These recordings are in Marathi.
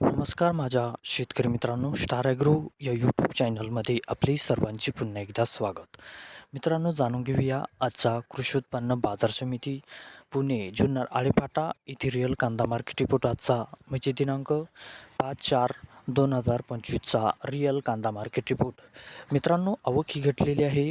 नमस्कार माझ्या शेतकरी मित्रांनो स्टार ॲग्रो या यूट्यूब चॅनलमध्ये आपले सर्वांचे पुन्हा एकदा स्वागत. मित्रांनो जाणून घेऊया आजचा कृषी उत्पन्न बाजार समिती पुणे जुन्नर आळेफाटा येथे रिअल कांदा मार्केट रिपोर्ट आजचा म्हणजे दिनांक पाच चार दोन हजार पंचवीसचा रिअल कांदा मार्केट रिपोर्ट मित्रांनो आवक ही घटलेली आहे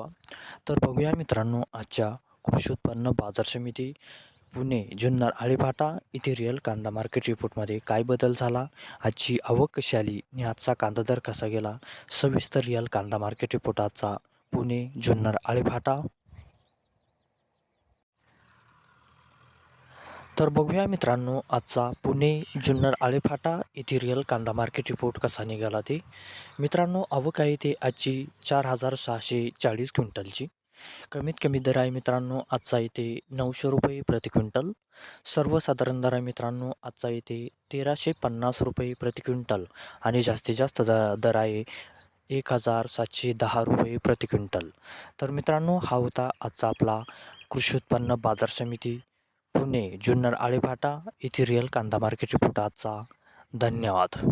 तर बघूया मित्रांनो आजच्या कृषी उत्पन्न बाजार समिती पुणे जुन्नर आळेफाटा इथे रिअल कांदा मार्केट रिपोर्टमध्ये काय बदल झाला आजची आवक कशी आली आणि आजचा कांदा दर कसा गेला सविस्तर रिअल कांदा मार्केट रिपोर्ट आजचा पुणे जुन्नर आळेफाटा तर बघूया मित्रांनो आजचा पुणे जुन्नर आळेफाटा येथे रिअल कांदा मार्केट रिपोर्ट कसा निघाला ते. मित्रांनो आवक आहे ते आजची चार हजार सहाशे चाळीस क्विंटलची. कमीत कमी दर आहे मित्रांनो आजचा इथे नऊशे रुपये प्रति क्विंटल. सर्वसाधारण दर आहे मित्रांनो आजचा इथे तेराशे पन्नास रुपये प्रति क्विंटल. आणि जास्तीत जास्त द दर आहे एक हजार सातशे दहा रुपये प्रति क्विंटल. तर मित्रांनो हा होता आजचा आपला कृषी उत्पन्न बाजार समिती पुणे जुन्नर आळेफाटा इथिरियल रिअल कांदा मार्केट रिपोर्ट आजचा. धन्यवाद.